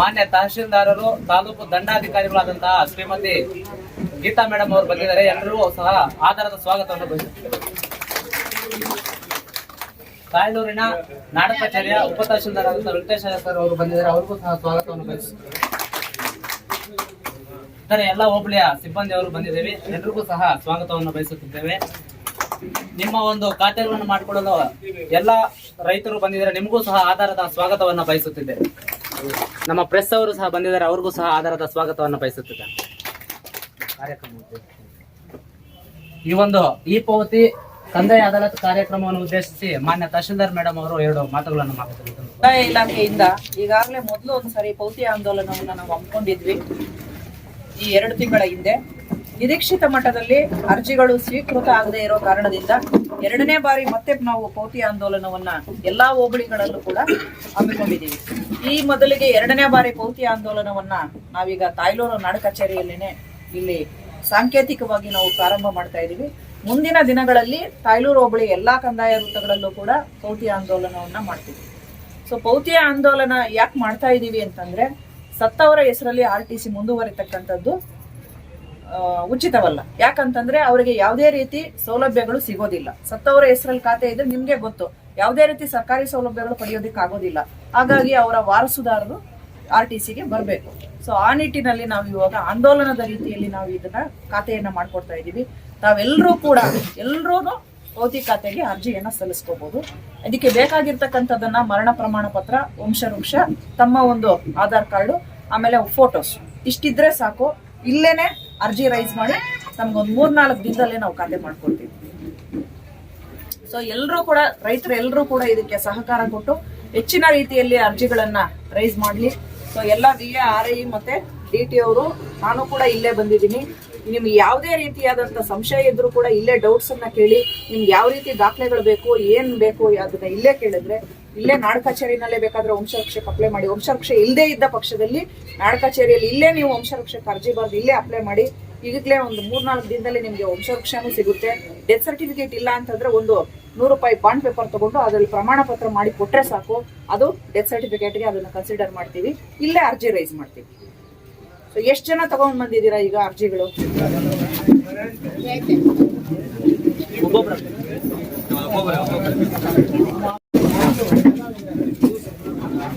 ಮಾನ್ಯ ತಹಶೀಲ್ದಾರರು, ತಾಲೂಕು ದಂಡಾಧಿಕಾರಿಗಳಾದಂತಹ ಶ್ರೀಮತಿ ಗೀತಾ ಮೇಡಮ್ ಅವರು ಬಂದಿದ್ದಾರೆ. ಎಲ್ಲರಿಗೂ ಸಹ ಆಧಾರದ ಸ್ವಾಗತವನ್ನು ಬಯಸುತ್ತೇವೆ ಕಾಯಲೂರಿನ ನಾಡ ಕಚೇರಿಯ ಉಪ ತಹಶೀಲ್ದಾರ್ ಆದಂತಹ ವೆಂಕಟೇಶ ಸರ್ ಅವರು ಬಂದಿದ್ದಾರೆ. ಅವ್ರಿಗೂ ಸಹ ಸ್ವಾಗತವನ್ನು ಬಯಸುತ್ತೇವೆ ಇತರ ಎಲ್ಲ ಹೋಬಳಿಯ ಸಿಬ್ಬಂದಿ ಅವರು ಬಂದಿದ್ದೇವೆ. ಎಲ್ರಿಗೂ ಸಹ ಸ್ವಾಗತವನ್ನು ಬಯಸುತ್ತಿದ್ದೇವೆ. ನಿಮ್ಮ ಒಂದು ಖಾತೆಗಳನ್ನು ಮಾಡಿಕೊಳ್ಳಲು ಎಲ್ಲ ರೈತರು ಬಂದಿದ್ದಾರೆ, ನಿಮಗೂ ಸಹ ಆಧಾರದ ಸ್ವಾಗತವನ್ನು ಬಯಸುತ್ತಿದ್ದೆ. ನಮ್ಮ ಪ್ರೆಸ್ ಅವರು ಸಹ ಬಂದಿದ್ದಾರೆ, ಅವ್ರಿಗೂ ಸಹ ಆಧಾರದ ಸ್ವಾಗತವನ್ನು ಬಯಸುತ್ತಿದ್ದೆ. ಈ ಒಂದು ಈ ಪಾವತಿ ಕಂದಾಯ ಅದಾಲತ್ ಕಾರ್ಯಕ್ರಮವನ್ನು ಉದ್ದೇಶಿಸಿ ಮಾನ್ಯ ತಹಶೀಲ್ದಾರ್ ಮೇಡಮ್ ಅವರು ಎರಡು ಮಾತುಗಳನ್ನು ಮಾತಾಡಿದ್ದಾರೆ ಕಂದಾಯ ಇಲಾಖೆಯಿಂದ ಈಗಾಗಲೇ ಮೊದಲು ಒಂದು ಸಾರಿ ಪೌತಿ ಆಂದೋಲನವನ್ನು ನಾವು ಹಮ್ಮಿಕೊಂಡಿದ್ವಿ. ಈ ಎರಡು ತಿಂಗಳ ಹಿಂದೆ. ನಿರೀಕ್ಷಿತ ಮಟ್ಟದಲ್ಲಿ ಅರ್ಜಿಗಳು ಸ್ವೀಕೃತ ಆಗದೆ ಇರೋ ಕಾರಣದಿಂದ ಎರಡನೇ ಬಾರಿ ಮತ್ತೆ ನಾವು ಪೌತಿ ಆಂದೋಲನವನ್ನ ಎಲ್ಲಾ ಹೋಬಳಿಗಳಲ್ಲೂ ಕೂಡ ಹಮ್ಮಿಕೊಂಡಿದ್ದೀವಿ. ಈ ಮೊದಲಿಗೆ ಎರಡನೇ ಬಾರಿ ಪೌತಿ ಆಂದೋಲನವನ್ನ ನಾವೀಗ ತಾಯ್ಲೂರು ನಾಡ ಕಚೇರಿಯಲ್ಲೇನೆ ಇಲ್ಲಿ ಸಾಂಕೇತಿಕವಾಗಿ ನಾವು ಪ್ರಾರಂಭ ಮಾಡ್ತಾ ಇದ್ದೀವಿ. ಮುಂದಿನ ದಿನಗಳಲ್ಲಿ ತಾಯ್ಲೂರು ಹೋಬಳಿ ಎಲ್ಲಾ ಕಂದಾಯ ವೃತ್ತಗಳಲ್ಲೂ ಕೂಡ ಪೌತಿ ಆಂದೋಲನವನ್ನ ಮಾಡ್ತೀವಿ. ಸೊ ಪೌತಿಯ ಆಂದೋಲನ ಯಾಕೆ ಮಾಡ್ತಾ ಇದ್ದೀವಿ ಅಂತಂದ್ರೆ ಸತ್ತವರ ಹೆಸರಲ್ಲಿ ಆರ್ ಟಿ ಸಿ ಮುಂದುವರಿತಕ್ಕಂಥದ್ದು ಉಚಿತವಲ್ಲ. ಯಾಕಂತಂದ್ರೆ ಅವರಿಗೆ ಯಾವುದೇ ರೀತಿ ಸೌಲಭ್ಯಗಳು ಸಿಗೋದಿಲ್ಲ. ಸತ್ತವರ ಹೆಸರಲ್ಲಿ ಖಾತೆ ಇದ್ರೆ ನಿಮ್ಗೆ ಗೊತ್ತು. ಯಾವುದೇ ರೀತಿ ಸರ್ಕಾರಿ ಸೌಲಭ್ಯಗಳು ಪಡೆಯೋದಿಕ್ಕೆ ಆಗೋದಿಲ್ಲ ಹಾಗಾಗಿ ಅವರ ವಾರಸುದಾರರು ಆರ್ ಟಿ ಸಿಗೆ ಬರಬೇಕು. ಸೊ ಆ ನಿಟ್ಟಿನಲ್ಲಿ ನಾವು ಇವಾಗ ಆಂದೋಲನದ ರೀತಿಯಲ್ಲಿ ನಾವು ಇದನ್ನ ಖಾತೆಯನ್ನ ಮಾಡ್ಕೊಡ್ತಾ ಇದ್ದೀವಿ. ತಾವೆಲ್ಲರೂ ಕೂಡ ಎಲ್ಲರೂ ಪೌತಿ ಖಾತೆಗೆ ಅರ್ಜಿಯನ್ನ ಸಲ್ಲಿಸ್ಕೋಬಹುದು ಅದಕ್ಕೆ ಬೇಕಾಗಿರ್ತಕ್ಕಂಥದ್ದನ್ನ ಮರಣ ಪ್ರಮಾಣ ಪತ್ರ, ವಂಶವೃಕ್ಷ, ತಮ್ಮ ಒಂದು ಆಧಾರ್ ಕಾರ್ಡು, ಆಮೇಲೆ ಫೋಟೋಸ್. ಇಷ್ಟಿದ್ರೆ ಸಾಕು. ಇಲ್ಲೇನೆ ಅರ್ಜಿ ರೈಸ್ ಮಾಡಿ ನಮ್ಗೊಂದು ಮೂರ್ನಾಲ್ಕು ದಿನದಲ್ಲೇ ನಾವು ಖಾತೆ ಮಾಡ್ಕೊಡ್ತೀವಿ. ಸೊ ಎಲ್ಲರೂ ಕೂಡ, ರೈತರು ಎಲ್ಲರೂ ಕೂಡ ಇದಕ್ಕೆ ಸಹಕಾರ ಕೊಟ್ಟು ಹೆಚ್ಚಿನ ರೀತಿಯಲ್ಲಿ ಅರ್ಜಿಗಳನ್ನ ರೈಸ್ ಮಾಡಲಿ. ಸೊ ಎಲ್ಲ ವಿ ಎ ಆರ್ ಐ ಮತ್ತೆ ಡಿ ಟಿ ಅವರು, ನಾನು ಕೂಡ ಇಲ್ಲೇ ಬಂದಿದ್ದೀನಿ. ನಿಮ್ಗೆ ಯಾವುದೇ ರೀತಿಯಾದಂತ ಸಂಶಯ ಇದ್ರೂ ಕೂಡ ಇಲ್ಲೇ ಡೌಟ್ಸ್ ಅನ್ನ ಕೇಳಿ, ನಿಮ್ಗೆ ಯಾವ ರೀತಿ ದಾಖಲೆಗಳು ಬೇಕು, ಏನು ಬೇಕು, ಅದನ್ನ ಇಲ್ಲೇ ಕೇಳಿದ್ರೆ ಇಲ್ಲೇ ನಾಡ ಕಚೇರಿನಲ್ಲೇ ಬೇಕಾದ್ರೆ ವಂಶವೃಕ್ಷಕ್ಕೆ ಅಪ್ಲೈ ಮಾಡಿ. ವಂಶರಕ್ಷೆ ಇಲ್ಲದೇ ಇದ್ದ ಪಕ್ಷದಲ್ಲಿ ನಾಡ ಕಚೇರಿಯಲ್ಲಿ ಇಲ್ಲೇ ನೀವು ವಂಶವೃಕ್ಷಕ್ಕೆ ಅರ್ಜಿ ಬರೆದು ಇಲ್ಲೇ ಅಪ್ಲೈ ಮಾಡಿ, ಈಗಲೇ ಒಂದು ಮೂರ್ನಾಲ್ಕು ದಿನದಲ್ಲಿ ನಿಮಗೆ ವಂಶವೃಕ್ಷನೂ ಸಿಗುತ್ತೆ. ಡೆತ್ ಸರ್ಟಿಫಿಕೇಟ್ ಇಲ್ಲ ಅಂತಂದ್ರೆ ಒಂದು ನೂರು ರೂಪಾಯಿ ಬಾಂಡ್ ಪೇಪರ್ ತಗೊಂಡು ಅದರಲ್ಲಿ ಪ್ರಮಾಣ ಪತ್ರ ಮಾಡಿ ಕೊಟ್ಟರೆ ಸಾಕು. ಅದು ಡೆತ್ ಸರ್ಟಿಫಿಕೇಟ್ಗೆ ಅದನ್ನ ಕನ್ಸಿಡರ್ ಮಾಡ್ತೀವಿ. ಇಲ್ಲೇ ಅರ್ಜಿ ರೈಸ್ ಮಾಡ್ತೀವಿ. ಸೊ ಎಷ್ಟು ಜನ ತಗೊಂಡ್ ಬಂದಿದ್ದೀರಾ ಈಗ ಅರ್ಜಿಗಳು?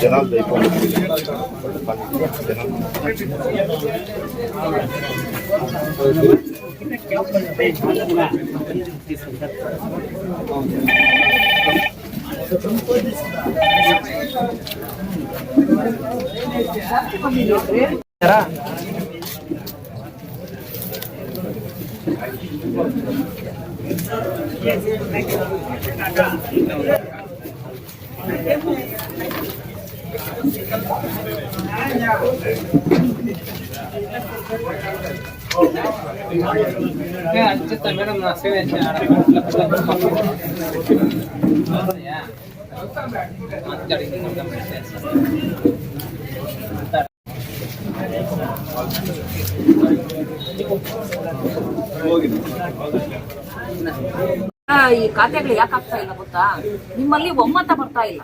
జనాలు అయిపోయింది ಮೇಡಮ್ ಸೇವೆ ಆ, ಈ ಖಾತೆಗಳು ಯಾಕಾಗ್ತಾ ಆಗ್ತಾ ಇಲ್ಲ ಗೊತ್ತಾ? ನಿಮ್ಮಲ್ಲಿ ಒಮ್ಮತ ಬರ್ತಾ ಇಲ್ಲ.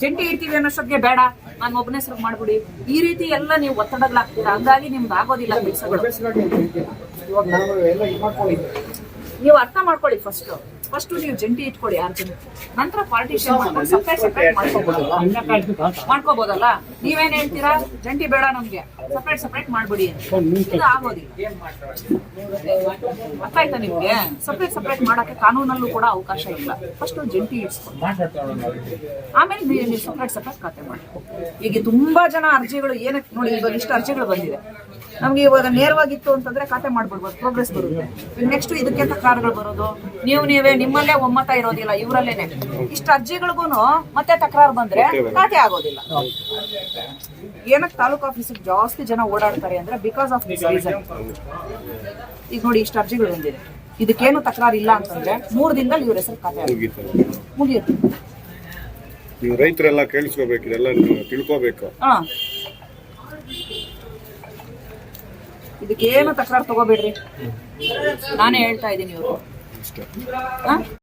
ಜಂಟಿ ಇಡ್ತೀವಿ ಅನ್ನೋಷ್ಟೊತ್ತಿಗೆ ಬೇಡ. ನಾನು ಒಬ್ಬನೇ ಹೆಸರು ಮಾಡ್ಬಿಡಿ. ಈ ರೀತಿ ಎಲ್ಲ ನೀವು ಒತ್ತಡಗಳಾಗ್ತೀರಾ? ಹಂಗಾಗಿ ನಿಮ್ದು ಆಗೋದಿಲ್ಲ ಕೆಲಸಗಳು ನೀವು ಅರ್ಥ ಮಾಡ್ಕೊಳ್ಳಿ ಫಸ್ಟ್ ಫಸ್ಟ್ ನೀವು ಜಂಟಿ ಇಟ್ಕೊಳ್ಳಿ ಆರು ಜನ. ನಂತರ ಪಾರ್ಟಿಷನ್ ಮಾಡ್ಕೊಂಡು ಸಪ್ರೇಟ್ ಸಪ್ರೇಟ್ ಮಾಡ್ಕೋಬಹುದು ಮಾಡ್ಕೋಬೋದಲ್ಲ? ನೀವೇನ್ ಹೇಳ್ತೀರಾ? ಜಂಟಿ ಬೇಡ ನಮ್ಗೆ. ಸಪ್ರೇಟ್ ಸಪ್ರೇಟ್ ಮಾಡ್ಬಿಡಿ ಅಂತ. ಇದು ಆಗೋದಿಲ್ಲ. ಅರ್ಥ ಆಯ್ತಾ ನಿಮ್ಗೆ? ಸಪ್ರೇಟ್ ಸಪ್ರೇಟ್ ಮಾಡಕ್ಕೆ ಕಾನೂನಲ್ಲೂ ಕೂಡ ಅವಕಾಶ ಇಲ್ಲ. ಫಸ್ಟ್ ಜಂಟಿ ಇಟ್ಸ್ಕೊಂಡು ಆಮೇಲೆ ನೀವು ನೀವು ಸಪ್ರೇಟ್ ಸಪ್ರೇಟ್ ಖಾತೆ ಮಾಡಿ. ಈಗ ತುಂಬಾ ಜನ ಅರ್ಜಿಗಳು ಏನಕ್ಕೆ ನೋಡಿ ಇವಾಗ ಇಷ್ಟು ಅರ್ಜಿಗಳು ಬಂದಿದೆ. ನಮ್ಗೆ ಇವಾಗ ನೇರವಾಗಿತ್ತು ಅಂತಂದ್ರೆ ಖಾತೆ ಮಾಡ್ಬಿಡ್ಬೋದು ಪ್ರೋಗ್ರೆಸ್ ಬರುತ್ತೆ. ನೆಕ್ಸ್ಟ್ ಇದಕ್ಕೆ ತಕರಾರುಗಳು ಬರೋದು? ನೀವು ನೀವೇ ನಿಮ್ಮಲ್ಲೇ ಒಮ್ಮತ ಇರೋದಿಲ್ಲ ಇವರಲ್ಲೇನೆ. ಇಷ್ಟು ಅರ್ಜಿಗಳಿಗೂ ಮತ್ತೆ ತಕರಾರು ಬಂದ್ರೆ ಖಾತೆ ಆಗೋದಿಲ್ಲ. ಏನಕ್ಕೆ ತಾಲೂಕು ಆಫೀಸಿಗೆ ಜಾಸ್ತಿ ಜನ ಓಡಾಡ್ತಾರೆ ಅಂದ್ರೆ ಬಿಕಾಸ್ ಆಫ್ ದಿಸ್ ರೀಸನ್ ಈಗ ನೋಡಿ ಇಷ್ಟು ಅರ್ಜಿಗಳು ಬಂದಿದೆ. ಇದಕ್ಕೇನು ತಕರಾರು ಇಲ್ಲ ಅಂತಂದ್ರೆ ಮೂರು ದಿನದಲ್ಲಿ ಇವ್ರ ಹೆಸರು ಖಾತೆ ಮುಗಿಯುತ್ತೆ. ನೀವು ರೈತರೆಲ್ಲ ಕೇಳಿಸ್ಕೋಬೇಕು ಇದೆಲ್ಲ ತಿಳ್ಕೋಬೇಕು. ಇದಕ್ಕೇನು ತಕರಾರು ತಗೋಬೇಡ್ರಿ. ನಾನೇ ಹೇಳ್ತಾ ಇದ್ದೀನಿ ಇವರು